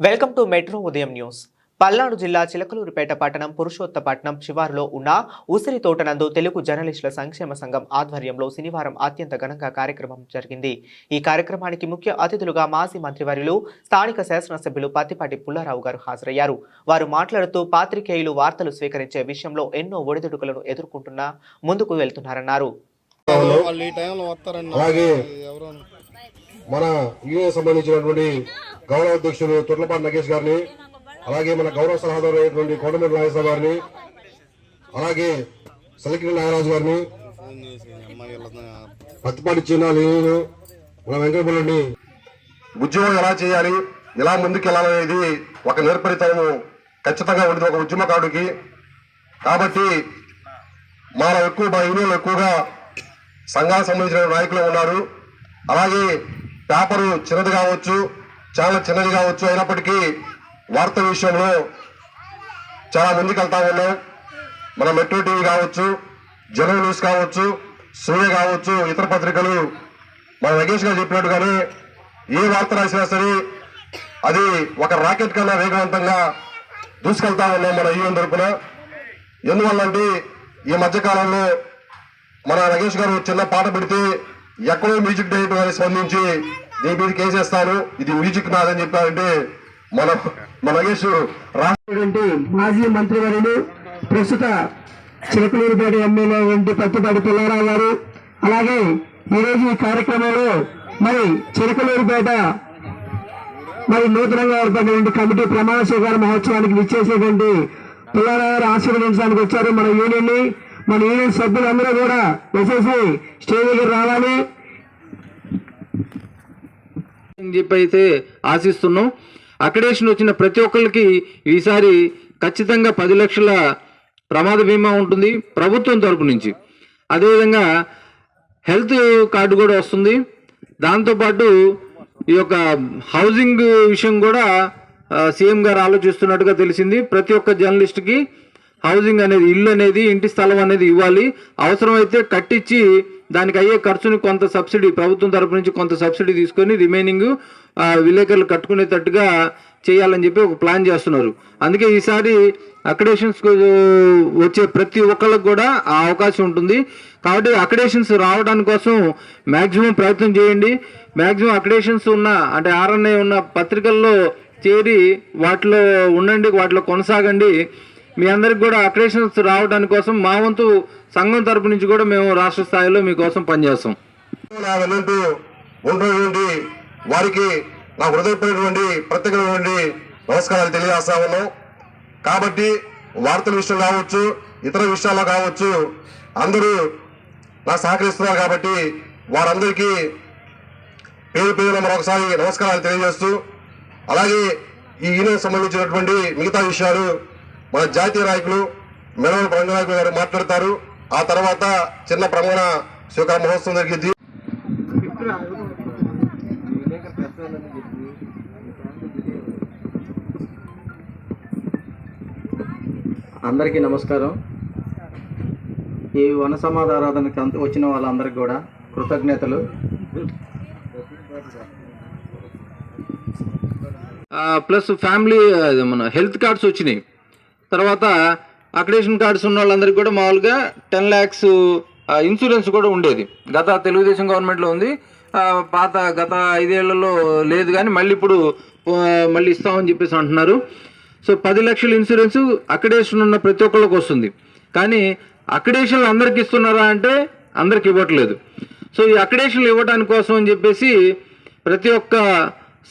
Welcome to metro ఉదయం news. Palnadu జిల్లా చిలకలూరుపేట పట్టణం పురుషోత్తపట్నం శివారులో ఉన్న ఉసిరి తోటనందు తెలుగు జర్నలిస్టుల సంక్షేమ సంఘం ఆధ్వర్యంలో శనివారం అత్యంత ఘనంగా కార్యక్రమం జరిగింది. ఈ కార్యక్రమానికి ముఖ్య అతిథులుగా మాజీ మంత్రివర్యులు స్థానిక శాసనసభ్యులు పత్తిపాటి పుల్లారావు గారు హాజరయ్యారు. వారు మాట్లాడుతూ పాత్రికేయులు వార్తలు స్వీకరించే విషయంలో ఎన్నో ఒడిదుడుకులను ఎదుర్కొంటున్నా ముందుకు వెళ్తున్నారన్నారు. మన సంబంధించినటువంటి గౌరవ అధ్యక్షుడు తొట్లపాటి నగేష్ గారిని అలాగే మన గౌరవ సలహాదారు అయినటువంటి కోటమిరి నాగేశ్వర గారిని అలాగే సలికిరి నాగరాజు గారిని పత్తిపాటి చిన్న మన వెంకటపుల్లని. ఉద్యమం ఎలా చేయాలి ఎలా ముందుకు వెళ్ళాలనేది ఒక నేర్పరితనము ఖచ్చితంగా ఉండేది ఒక ఉద్యమకారుడికి కాబట్టి మన ఎక్కువ మా యూనియన్లో ఎక్కువగా సంఘానికి సంబంధించిన నాయకులు ఉన్నారు. అలాగే పేపరు చిన్నది కావచ్చు చాలా చిన్నది కావచ్చు అయినప్పటికీ వార్త విషయంలో చాలా ముందుకు వెళ్తా ఉన్నాం. మన మెట్రో టీవీ కావచ్చు జనం న్యూస్ కావచ్చు సూర్య కావచ్చు ఇతర పత్రికలు మన నగేష్ గారు చెప్పినట్టుగానే ఏ వార్త రాసినా సరే అది ఒక రాకెట్ కన్నా వేగవంతంగా దూసుకెళ్తా ఉన్నాం మన ఈవెన్ తరపున. ఎందువల్లంటే ఈ మధ్యకాలంలో మన నగేష్ గారు చిన్న పాట పెడితే ఎక్కడో మ్యూజిక్ డైరెక్టర్ గారికి స్పందించి దీని మీద కేసేస్తాను ఇది మ్యూజిక్ నాదని చెప్పారంటే మన మన నగేష్ రా ఉన్నటువంటి మాజీ మంత్రివర్యులు ప్రస్తుత చిలకలూరుపేట ఎమ్మెల్యే వంటి పత్తిపాటి పుల్లారావు గారు అలాగే ఈరోజు ఈ కార్యక్రమంలో మరి చిలకలూరుపేట మరి నూతనంగా ఏర్పడినటువంటి కమిటీ ప్రమాణ స్వీకార మహోత్సవానికి విచ్చేసేటువంటి పుల్లారావు గారు ఆశీర్వదించడానికి వచ్చారు మన యూనియన్ని మన యూనియన్ సభ్యులందరూ కూడా వచ్చేసి స్టేజ్ దగ్గర రావాలి. అని చెప్పి అయితే ఆశిస్తున్నాం. అక్రిడేషన్ వచ్చిన ప్రతి ఒక్కరికి ఈసారి ఖచ్చితంగా పది లక్షల ప్రమాద బీమా ఉంటుంది ప్రభుత్వం తరపు నుంచి. అదేవిధంగా హెల్త్ కార్డు కూడా వస్తుంది. దాంతోపాటు ఈ యొక్క హౌసింగ్ విషయం కూడా సీఎం గారు ఆలోచిస్తున్నట్టుగా తెలిసింది. ప్రతి ఒక్క జర్నలిస్ట్కి హౌసింగ్ అనేది ఇల్లు అనేది ఇంటి స్థలం అనేది ఇవ్వాలి. అవసరమైతే కట్టించి దానికి అయ్యే ఖర్చుని కొంత సబ్సిడీ ప్రభుత్వం తరపు నుంచి కొంత సబ్సిడీ తీసుకొని రిమైనింగ్ విలేకరులు కట్టుకునేటట్టుగా చేయాలని చెప్పి ఒక ప్లాన్ చేస్తున్నారు. అందుకే ఈసారి అకడేషన్స్ వచ్చే ప్రతి ఒక్కళ్ళకి కూడా ఆ అవకాశం ఉంటుంది. కాబట్టి అకడేషన్స్ రావడానికి కోసం మ్యాక్సిమం ప్రయత్నం చేయండి. మ్యాక్సిమం అకడేషన్స్ ఉన్న అంటే ఆర్ఎన్ఐ ఉన్న పత్రికల్లో చేరి వాటిలో ఉండండి వాటిలో కొనసాగండి. మీ అందరికి కూడా అక్రేషన్స్ రావడానికి కోసం మా వంతు సంఘం తరపు నుంచి కూడా మేము రాష్ట్ర స్థాయిలో మీకోసం పనిచేస్తాం. నా వెన్నంటూ ఉన్నటువంటి వారికి నా హృదయపడినటువంటి ప్రత్యేకమైనటువంటి నమస్కారాలు తెలియజేస్తా ఉన్నాం. కాబట్టి వార్తల విషయం కావచ్చు ఇతర విషయాల్లో కావచ్చు అందరూ నాకు సహకరిస్తున్నారు కాబట్టి వారందరికీ పేరు పేరున మరొకసారి నమస్కారాలు తెలియజేస్తూ అలాగే ఈ యూనియన్ సంబంధించినటువంటి మిగతా విషయాలు మన జాతీయ నాయకులు మెడవల రంగనాయకులు గారు మాట్లాడతారు. ఆ తర్వాత చిన్న ప్రమాణ స్వీకార మహోత్సవం జరిగింది. అందరికీ నమస్కారం. ఈ వన సమాధారాధనకి అంత వచ్చిన వాళ్ళందరికీ కూడా కృతజ్ఞతలు. ప్లస్ ఫ్యామిలీ మన హెల్త్ కార్డ్స్ వచ్చినాయి. తర్వాత అక్రిడేషన్ కార్డ్స్ ఉన్న వాళ్ళందరికీ కూడా మామూలుగా టెన్ ల్యాక్స్ ఇన్సూరెన్స్ కూడా ఉండేది. గత తెలుగుదేశం గవర్నమెంట్లో ఉంది. పాత గత ఐదేళ్ళలో లేదు కానీ మళ్ళీ ఇప్పుడు మళ్ళీ ఇస్తామని చెప్పేసి అంటున్నారు. సో పది లక్షల ఇన్సూరెన్స్ అక్రిడేషన్ ఉన్న ప్రతి ఒక్కళ్ళకి వస్తుంది. కానీ అక్రిడేషన్లు అందరికి ఇస్తున్నారా అంటే అందరికి ఇవ్వట్లేదు. సో ఈ అక్రిడేషన్లు ఇవ్వడానికి కోసం అని చెప్పేసి ప్రతి ఒక్క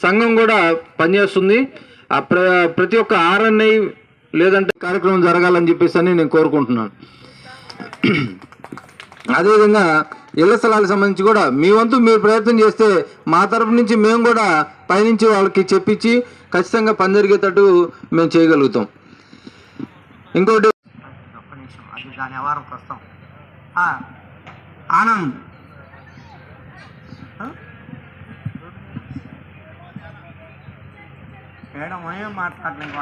సంఘం కూడా పనిచేస్తుంది. ప్ర ప్రతి ఒక్క ఆర్ఎన్ఐ లేదంటే కార్యక్రమం జరగాలని చెప్పేసి అని నేను కోరుకుంటున్నాను. అదేవిధంగా ఇళ్ళ స్థలాలకు సంబంధించి కూడా మీ వంతు మీరు ప్రయత్నం చేస్తే మా తరపు నుంచి మేము కూడా పైనుంచి వాళ్ళకి చెప్పించి ఖచ్చితంగా పని జరిగేటట్టు మేము చేయగలుగుతాం. ఇంకోటి ఒక్క నిమిషం ఆనంద్. మేడం ఏం మాట్లాడలేదు?